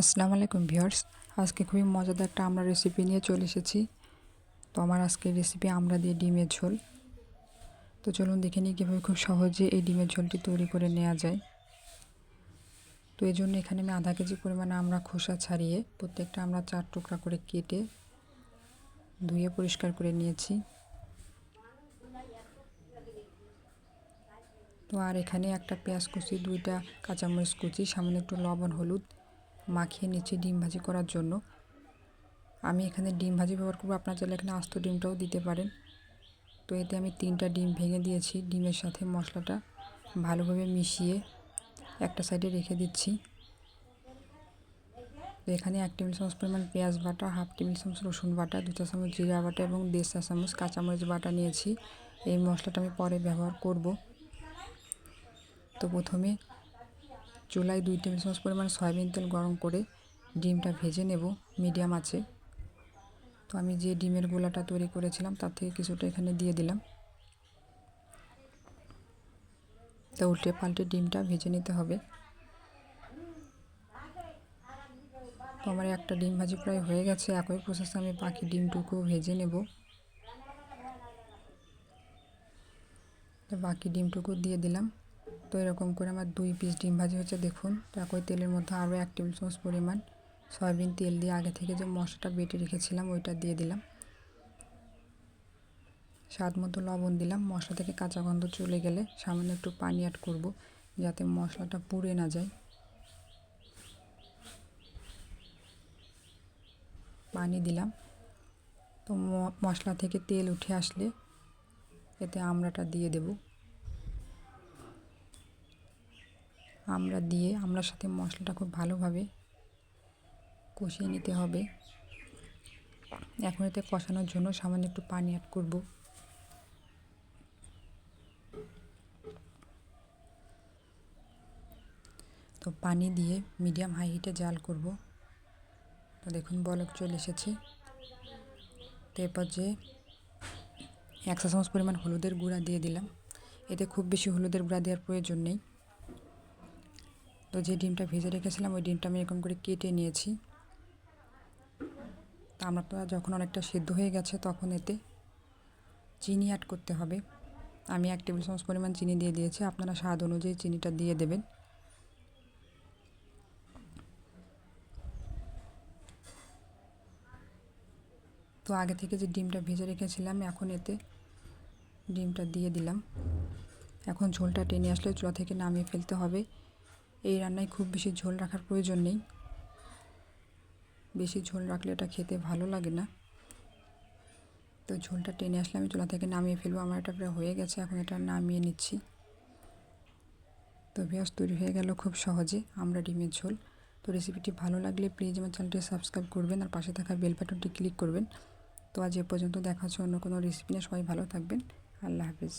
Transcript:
আসসালামু আলাইকুম ভিউয়ার্স। আজকে খুবই মজাদার একটা আমরা রেসিপি নিয়ে চলে এসেছি। তো আমার আজকের রেসিপি আমরা দিয়ে ডিমের ঝোল। তো চলুন দেখে নিই কীভাবে খুব সহজে এই ডিমের ঝোলটি তৈরি করে নেওয়া যায়। তো এই জন্য এখানে আমি আধা কেজি পরিমাণে আমরা খোসা ছাড়িয়ে প্রত্যেকটা আমরা চার টুকরা করে কেটে ধুয়ে পরিষ্কার করে নিয়েছি। তো আর এখানে একটা পেঁয়াজ কুচি, দুইটা কাঁচামরিচ কুচি, সামান্য একটু লবণ, হলুদ মাখিয়ে নিচ্ছি ডিম ভাজি করার জন্য। আমি এখানে ডিম ভাজি ব্যবহার করব। আপনার চাইলে এখানে আস্ত ডিমটাও দিতে পারেন। তো এতে আমি তিনটা ডিম ভেঙে দিয়েছি। ডিমের সাথে মশলাটা ভালোভাবে মিশিয়ে একটা সাইডে রেখে দিচ্ছি। তো এখানে এক টেবিল চামচ পরিমাণ পেঁয়াজ বাটা, হাফ টেবিল চামচ রসুন বাটা, দু চা চামচ জিরা বাটা এবং দেড় চা চামচ কাঁচামরিচ বাটা নিয়েছি। এই মশলাটা আমি পরে ব্যবহার করব। তো প্রথমে চুলায় দুই টেবিল চামচ পরিমাণ সয়াবিন তেল গরম করে ডিমটা ভেজে নেব, মিডিয়াম আছে তো আমি যে ডিমের গোলাটা তৈরি করেছিলাম, তার থেকে কিছুটা এখানে দিয়ে দিলাম। তো উল্টে পাল্টে ডিমটা ভেজে নিতে হবে। তো আমার একটা ডিম ভাজি প্রায় হয়ে গেছে, একই প্রসেসে আমি বাকি ডিমটুকু ভেজে নেব। তো বাকি ডিমটুকু দিয়ে দিলাম। তো এরকম করে আমার দুই পিস ডিম ভাজি হচ্ছে দেখুন। একই তেলের মধ্যে আরও এক টেবিল চামচ পরিমাণ সয়াবিন তেল দিয়ে আগে থেকে যে মশলাটা বেটে রেখেছিলাম, ওইটা দিয়ে দিলাম। স্বাদ মতো লবণ দিলাম, মশলা থেকে কাঁচা গন্ধ চলে গেলে সামান্য একটু পানি অ্যাড করব, যাতে মশলাটা পুড়ে না যায়। পানি দিলাম। তো মশলা থেকে তেল উঠে আসলে এতে আমড়াটা দিয়ে দেবো। আমরা দিয়ে আমরার সাথে মশলাটা খুব ভালোভাবে কষিয়ে নিতে হবে। এখন এতে কষানোর জন্য সামান্য একটু পানি অ্যাড করব। তো পানি দিয়ে মিডিয়াম হাই হিটে জাল করব। তো দেখুন বলক চলে এসেছে। তো এরপর যে একশো চামচ পরিমাণ হলুদের গুঁড়া দিয়ে দিলাম। এতে খুব বেশি হলুদের গুঁড়া দেওয়ার প্রয়োজন নেই। তো যে ডিমটা ভেজে রেখেছিলাম, ওই ডিমটা আমি এরকম করে কেটে নিয়েছি। তা আমারটা যখন অনেকটা সেদ্ধ হয়ে গেছে তখন এতে চিনি অ্যাড করতে হবে। আমি এক টেবিল চামচ পরিমাণ চিনি দিয়ে দিয়েছি। আপনারা স্বাদ অনুযায়ী চিনিটা দিয়ে দেবেন। তো আগে থেকে যে ডিমটা ভেজে রেখেছিলাম, এখন এতে ডিমটা দিয়ে দিলাম। এখন ঝোলটা টেনে আসলে চুলা থেকে নামিয়ে ফেলতে হবে। এই রান্নায় খুব বেশি ঝোল রাখার প্রয়োজন নেই। বেশি ঝোল রাখলে এটা খেতে ভালো লাগে না। তো ঝোলটা টেনে আসলে আমি চুলা থেকে নামিয়ে ফেলব। আমার এটা প্রায় হয়ে গেছে, এখন এটা নামিয়ে নিচ্ছি। তো পেঁয়াজ তৈরি হয়ে গেল খুব সহজে আমরা ডিমের ঝোল। তো রেসিপিটি ভালো লাগলে প্লিজ আমার চ্যানেলটি সাবস্ক্রাইব করবেন আর পাশে থাকা বেল বাটনটি ক্লিক করবেন। তো আজ এ পর্যন্ত দেখা হচ্ছে অন্য কোনো রেসিপি নিয়ে। সবাই ভালো থাকবেন। আল্লাহ হাফিজ।